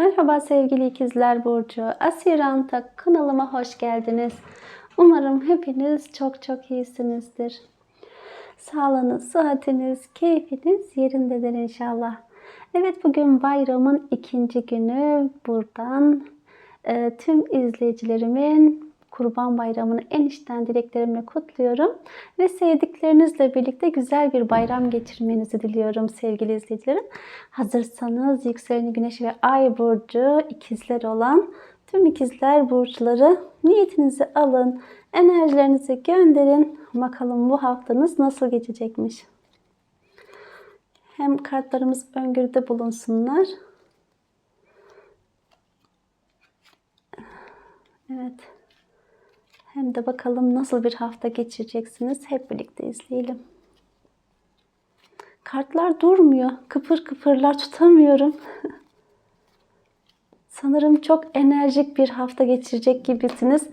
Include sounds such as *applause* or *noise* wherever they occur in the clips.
Merhaba sevgili ikizler Burcu. Asiranta kanalıma hoş geldiniz. Umarım hepiniz çok çok iyisinizdir. Sağlığınız, sıhhatiniz, keyfiniz yerindedir inşallah. Evet bugün bayramın ikinci günü. Buradan e, tüm izleyicilerimin Kurban Bayramı'nı en içten dileklerimle kutluyorum. Ve sevdiklerinizle birlikte güzel bir bayram geçirmenizi diliyorum sevgili izleyicilerim. Hazırsanız yükseleni güneş ve ay burcu ikizler olan tüm ikizler burçları niyetinizi alın, enerjilerinizi gönderin. Bakalım bu haftanız nasıl geçecekmiş. Hem kartlarımız öngörüde bulunsunlar. Evet. Hem de bakalım nasıl bir hafta geçireceksiniz. Hep birlikte izleyelim. Kartlar durmuyor. Kıpır kıpırlar tutamıyorum. *laughs* Sanırım çok enerjik bir hafta geçirecek gibisiniz.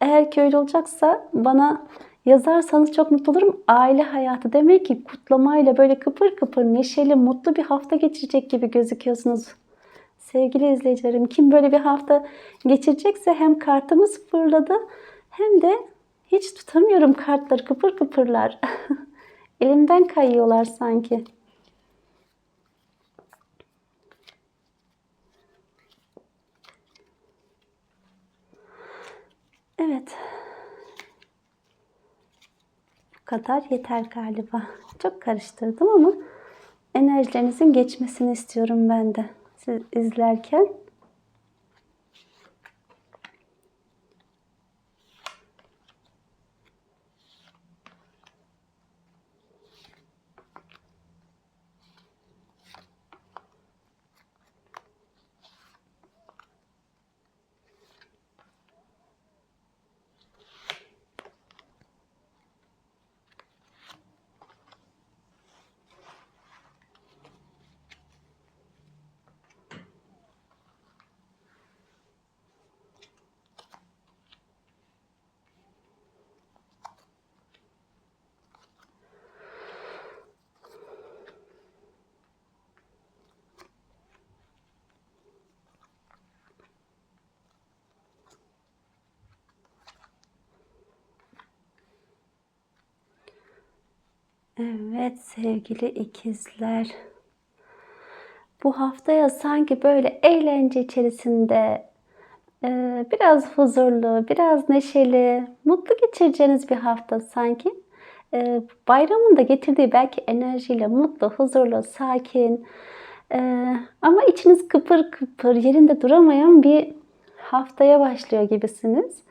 Eğer ki öyle olacaksa bana yazarsanız çok mutlu olurum. Aile hayatı demek ki kutlamayla böyle kıpır kıpır neşeli mutlu bir hafta geçirecek gibi gözüküyorsunuz. Sevgili izleyicilerim kim böyle bir hafta geçirecekse hem kartımız fırladı hem de hiç tutamıyorum kartları kıpır kıpırlar. *laughs* Elimden kayıyorlar sanki. Evet. Bu kadar yeter galiba. Çok karıştırdım ama enerjilerinizin geçmesini istiyorum ben de. Siz izlerken. Evet sevgili ikizler. Bu haftaya sanki böyle eğlence içerisinde e, biraz huzurlu, biraz neşeli, mutlu geçireceğiniz bir hafta sanki. E, bayramın da getirdiği belki enerjiyle mutlu, huzurlu, sakin e, ama içiniz kıpır kıpır, yerinde duramayan bir haftaya başlıyor gibisiniz.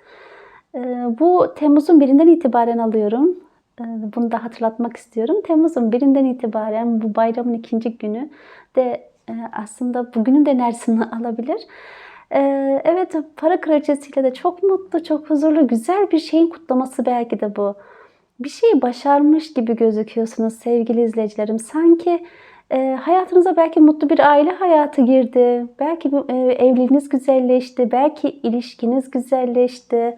Bu Temmuz'un birinden itibaren alıyorum. Bunu da hatırlatmak istiyorum. Temmuz'un birinden itibaren bu bayramın ikinci günü de aslında bugünün de enerjisini *laughs* alabilir. Evet para kraliçesiyle de çok mutlu, çok huzurlu, güzel bir şeyin kutlaması belki de bu. Bir şeyi başarmış gibi gözüküyorsunuz sevgili izleyicilerim. Sanki hayatınıza belki mutlu bir aile hayatı girdi. Belki evliliğiniz güzelleşti. Belki ilişkiniz güzelleşti.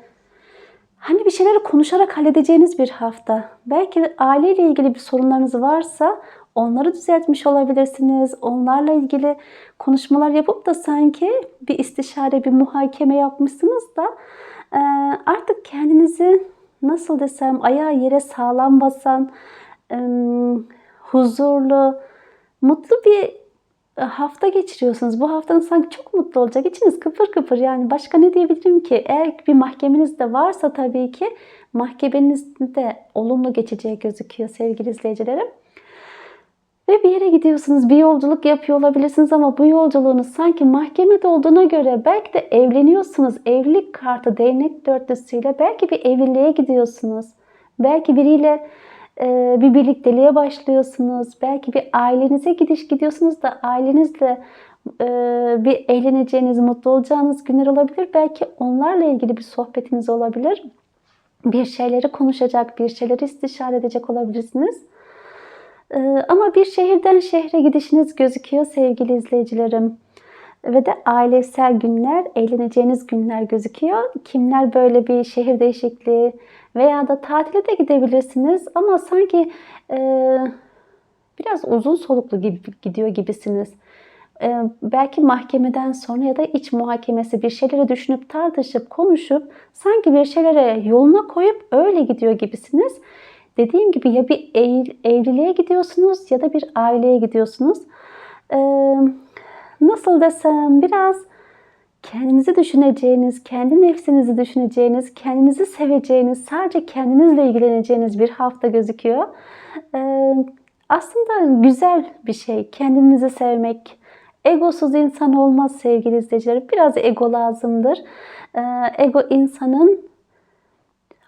Hani bir şeyleri konuşarak halledeceğiniz bir hafta. Belki aileyle ilgili bir sorunlarınız varsa onları düzeltmiş olabilirsiniz. Onlarla ilgili konuşmalar yapıp da sanki bir istişare, bir muhakeme yapmışsınız da artık kendinizi nasıl desem ayağı yere sağlam basan, huzurlu, mutlu bir hafta geçiriyorsunuz. Bu haftanın sanki çok mutlu olacak. İçiniz kıpır kıpır yani başka ne diyebilirim ki? Eğer bir mahkemeniz de varsa tabii ki mahkemenizde de olumlu geçeceği gözüküyor sevgili izleyicilerim. Ve bir yere gidiyorsunuz, bir yolculuk yapıyor olabilirsiniz ama bu yolculuğunuz sanki mahkemede olduğuna göre belki de evleniyorsunuz. Evlilik kartı değnek dörtlüsüyle belki bir evliliğe gidiyorsunuz. Belki biriyle bir birlikteliğe başlıyorsunuz. Belki bir ailenize gidiş gidiyorsunuz da ailenizle e, bir eğleneceğiniz, mutlu olacağınız günler olabilir. Belki onlarla ilgili bir sohbetiniz olabilir. Bir şeyleri konuşacak, bir şeyleri istişare edecek olabilirsiniz. Ee, ama bir şehirden şehre gidişiniz gözüküyor sevgili izleyicilerim. Ve de ailesel günler, eğleneceğiniz günler gözüküyor. Kimler böyle bir şehir değişikliği, veya da tatile de gidebilirsiniz ama sanki e, biraz uzun soluklu gibi gidiyor gibisiniz. e, belki mahkemeden sonra ya da iç muhakemesi bir şeyleri düşünüp tartışıp konuşup sanki bir şeylere yoluna koyup öyle gidiyor gibisiniz. Dediğim gibi ya bir evliliğe gidiyorsunuz ya da bir aileye gidiyorsunuz. Ee, nasıl desem biraz kendinizi düşüneceğiniz, kendi nefsinizi düşüneceğiniz, kendinizi seveceğiniz, sadece kendinizle ilgileneceğiniz bir hafta gözüküyor. Ee, aslında güzel bir şey kendinizi sevmek. Egosuz insan olmaz sevgili izleyiciler. Biraz ego lazımdır. Ee, ego insanın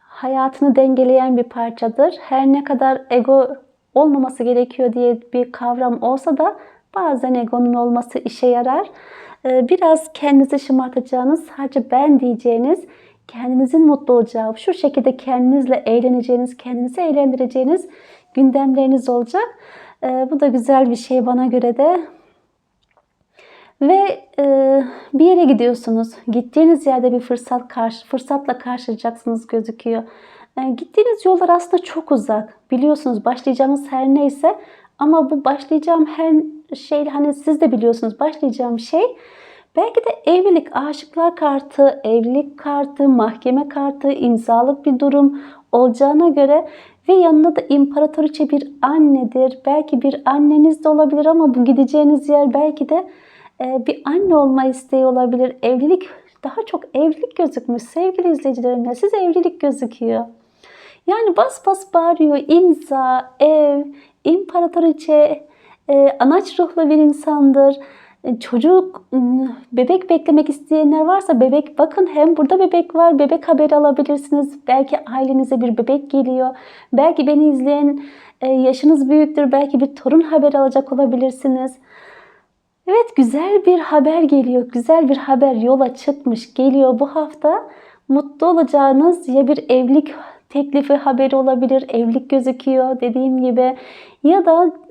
hayatını dengeleyen bir parçadır. Her ne kadar ego olmaması gerekiyor diye bir kavram olsa da bazen egonun olması işe yarar. Ee, biraz kendinizi şımartacağınız, sadece ben diyeceğiniz, kendinizin mutlu olacağı, şu şekilde kendinizle eğleneceğiniz, kendinizi eğlendireceğiniz gündemleriniz olacak. Ee, bu da güzel bir şey bana göre de. Ve e, bir yere gidiyorsunuz. Gittiğiniz yerde bir fırsat karşı, fırsatla karşılayacaksınız gözüküyor. E, gittiğiniz yollar aslında çok uzak. Biliyorsunuz başlayacağınız her neyse ama bu başlayacağım her şey hani siz de biliyorsunuz başlayacağım şey belki de evlilik, aşıklar kartı, evlilik kartı, mahkeme kartı, imzalık bir durum olacağına göre ve yanında da imparatoriçe bir annedir. Belki bir anneniz de olabilir ama bu gideceğiniz yer belki de e, bir anne olma isteği olabilir. Evlilik daha çok evlilik gözükmüş sevgili izleyicilerimle. Siz evlilik gözüküyor. Yani bas bas bağırıyor. imza, ev, imparatoriçe, e, anaç ruhlu bir insandır. E, çocuk, bebek beklemek isteyenler varsa bebek bakın hem burada bebek var. Bebek haberi alabilirsiniz. Belki ailenize bir bebek geliyor. Belki beni izleyen yaşınız büyüktür. Belki bir torun haberi alacak olabilirsiniz. Evet güzel bir haber geliyor. Güzel bir haber yola çıkmış geliyor bu hafta. Mutlu olacağınız ya bir evlilik teklifi haberi olabilir. Evlilik gözüküyor dediğim gibi. Ya da e,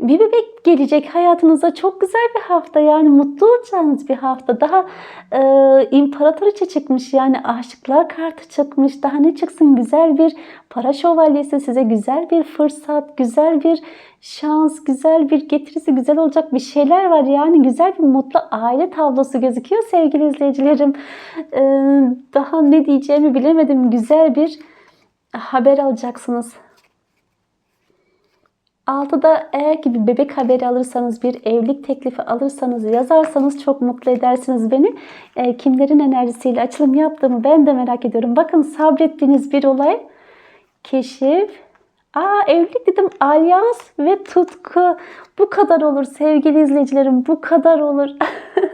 bir bebek gelecek hayatınıza çok güzel bir hafta yani mutlu olacağınız bir hafta. Daha e, imparatoriçe çıkmış yani aşıklar kartı çıkmış. Daha ne çıksın? Güzel bir para şövalyesi size güzel bir fırsat güzel bir şans güzel bir getirisi güzel olacak bir şeyler var. Yani güzel bir mutlu aile tablosu gözüküyor sevgili izleyicilerim. E, daha ne diyeceğimi bilemedim. Güzel bir haber alacaksınız Altıda eğer ki bir bebek haberi alırsanız, bir evlilik teklifi alırsanız, yazarsanız çok mutlu edersiniz beni. E, kimlerin enerjisiyle açılım yaptığımı ben de merak ediyorum. Bakın sabrettiğiniz bir olay. Keşif. Aa evlilik dedim. Alyans ve tutku. Bu kadar olur sevgili izleyicilerim. Bu kadar olur.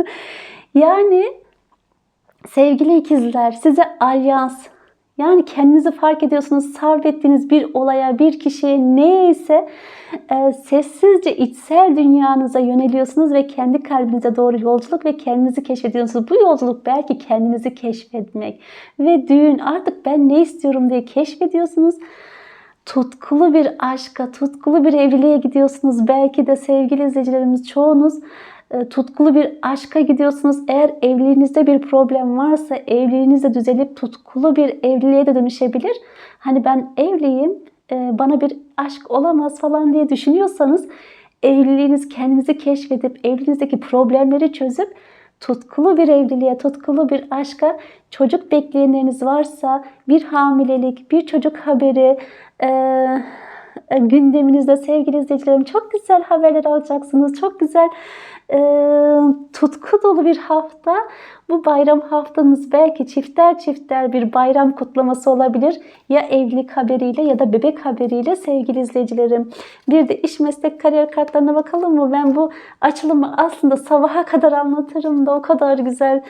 *laughs* yani sevgili ikizler size alyans, yani kendinizi fark ediyorsunuz sabrettiğiniz bir olaya, bir kişiye neyse e, sessizce içsel dünyanıza yöneliyorsunuz ve kendi kalbinize doğru yolculuk ve kendinizi keşfediyorsunuz. Bu yolculuk belki kendinizi keşfetmek ve düğün artık ben ne istiyorum diye keşfediyorsunuz tutkulu bir aşka, tutkulu bir evliliğe gidiyorsunuz. Belki de sevgili izleyicilerimiz çoğunuz tutkulu bir aşka gidiyorsunuz. Eğer evliliğinizde bir problem varsa evliliğinizde düzelip tutkulu bir evliliğe de dönüşebilir. Hani ben evliyim, e, bana bir aşk olamaz falan diye düşünüyorsanız evliliğiniz kendinizi keşfedip evliliğinizdeki problemleri çözüp tutkulu bir evliliğe, tutkulu bir aşka çocuk bekleyenleriniz varsa bir hamilelik, bir çocuk haberi, e, gündeminizde sevgili izleyicilerim çok güzel haberler alacaksınız. Çok güzel e, tutku dolu bir hafta. Bu bayram haftanız belki çifter çifter bir bayram kutlaması olabilir. Ya evlilik haberiyle ya da bebek haberiyle sevgili izleyicilerim. Bir de iş meslek kariyer kartlarına bakalım mı? Ben bu açılımı aslında sabaha kadar anlatırım da o kadar güzel e,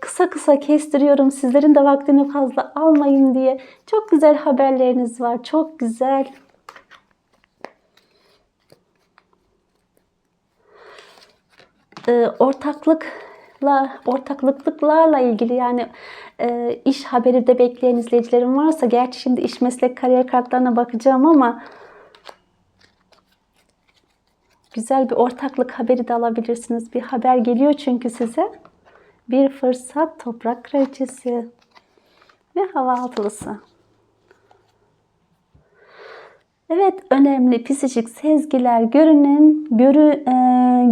kısa kısa kestiriyorum. Sizlerin de vaktini fazla almayın diye. Çok güzel haberleriniz var. Çok güzel. e, ortaklıkla ortaklıklarla ilgili yani e, iş haberi de bekleyen izleyicilerim varsa gerçi şimdi iş meslek kariyer kartlarına bakacağım ama güzel bir ortaklık haberi de alabilirsiniz. Bir haber geliyor çünkü size. Bir fırsat toprak kraliçesi ve hava altılısı. Evet, önemli psikik sezgiler, görünen, görü, e,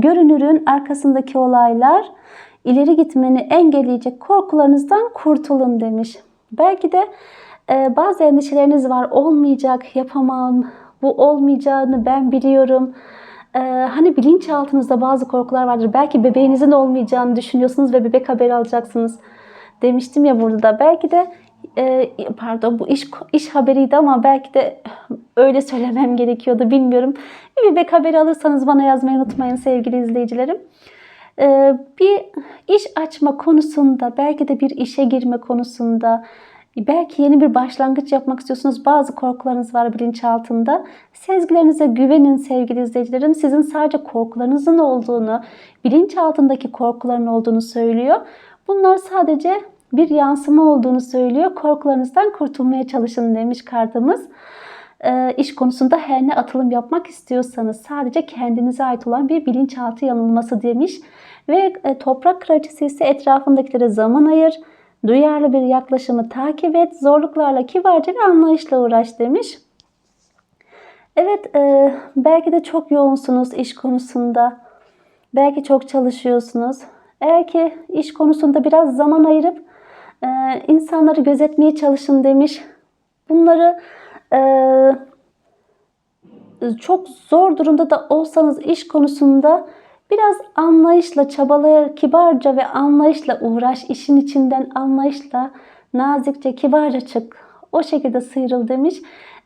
görünürün arkasındaki olaylar, ileri gitmeni engelleyecek korkularınızdan kurtulun demiş. Belki de e, bazı endişeleriniz var, olmayacak, yapamam, bu olmayacağını ben biliyorum. E, hani bilinçaltınızda bazı korkular vardır. Belki bebeğinizin olmayacağını düşünüyorsunuz ve bebek haberi alacaksınız demiştim ya burada da. Belki de e, pardon bu iş iş haberiydi ama belki de öyle söylemem gerekiyordu bilmiyorum. Bir bebek haberi alırsanız bana yazmayı unutmayın sevgili izleyicilerim. E, bir iş açma konusunda belki de bir işe girme konusunda belki yeni bir başlangıç yapmak istiyorsunuz. Bazı korkularınız var bilinçaltında. Sezgilerinize güvenin sevgili izleyicilerim. Sizin sadece korkularınızın olduğunu, bilinçaltındaki korkuların olduğunu söylüyor. Bunlar sadece bir yansıma olduğunu söylüyor. Korkularınızdan kurtulmaya çalışın demiş kartımız. E, iş konusunda her ne atılım yapmak istiyorsanız sadece kendinize ait olan bir bilinçaltı yanılması demiş. Ve e, toprak kraliçesi ise etrafındakilere zaman ayır. Duyarlı bir yaklaşımı takip et. Zorluklarla kibarca ve anlayışla uğraş demiş. Evet e, belki de çok yoğunsunuz iş konusunda. Belki çok çalışıyorsunuz. Eğer ki iş konusunda biraz zaman ayırıp e, insanları gözetmeye çalışın demiş. Bunları e, çok zor durumda da olsanız iş konusunda biraz anlayışla, çabalayır, kibarca ve anlayışla uğraş. işin içinden anlayışla, nazikçe, kibarca çık. O şekilde sıyrıl demiş.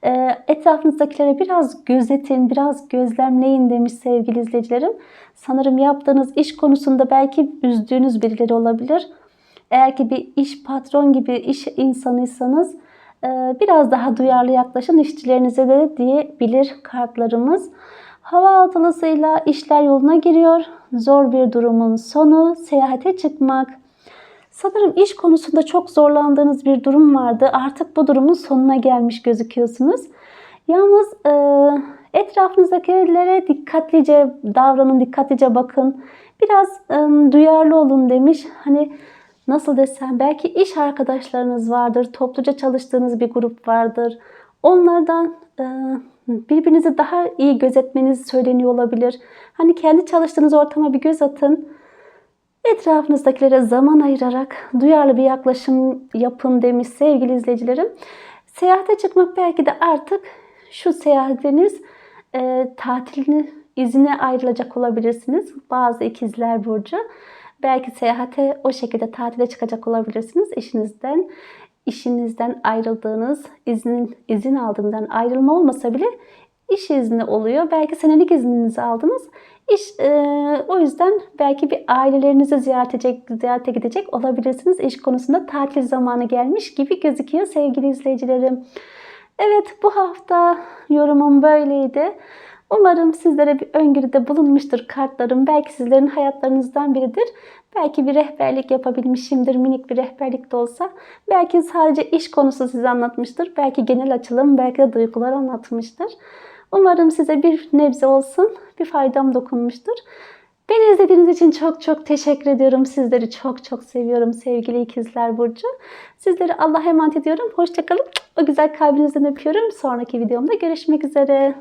E, etrafınızdakilere biraz gözetin, biraz gözlemleyin demiş sevgili izleyicilerim. Sanırım yaptığınız iş konusunda belki üzdüğünüz birileri olabilir. Eğer ki bir iş patron gibi iş insanıysanız e, biraz daha duyarlı yaklaşın işçilerinize de diyebilir kartlarımız. Hava altılısıyla işler yoluna giriyor. Zor bir durumun sonu seyahate çıkmak. Sanırım iş konusunda çok zorlandığınız bir durum vardı. Artık bu durumun sonuna gelmiş gözüküyorsunuz. Yalnız e, etrafınızdakilere dikkatlice davranın, dikkatlice bakın. Biraz e, duyarlı olun demiş. Hani nasıl desem belki iş arkadaşlarınız vardır, topluca çalıştığınız bir grup vardır. Onlardan e, birbirinizi daha iyi gözetmeniz söyleniyor olabilir. Hani kendi çalıştığınız ortama bir göz atın. Etrafınızdakilere zaman ayırarak duyarlı bir yaklaşım yapın demiş sevgili izleyicilerim. Seyahate çıkmak belki de artık şu seyahatiniz e, tatilini izine ayrılacak olabilirsiniz. Bazı ikizler burcu. Belki seyahate o şekilde tatile çıkacak olabilirsiniz eşinizden. İşinizden ayrıldığınız, izin, izin aldığından ayrılma olmasa bile iş izni oluyor. Belki senelik izninizi aldınız. İş, e, o yüzden belki bir ailelerinizi ziyaret edecek, ziyarete gidecek olabilirsiniz. İş konusunda tatil zamanı gelmiş gibi gözüküyor sevgili izleyicilerim. Evet bu hafta yorumum böyleydi. Umarım sizlere bir öngörüde bulunmuştur kartlarım. Belki sizlerin hayatlarınızdan biridir. Belki bir rehberlik yapabilmişimdir. Minik bir rehberlik de olsa. Belki sadece iş konusu size anlatmıştır. Belki genel açılım, belki de duygular anlatmıştır. Umarım size bir nebze olsun bir faydam dokunmuştur. Beni izlediğiniz için çok çok teşekkür ediyorum. Sizleri çok çok seviyorum sevgili ikizler Burcu. Sizleri Allah'a emanet ediyorum. Hoşçakalın. O güzel kalbinizden öpüyorum. Sonraki videomda görüşmek üzere.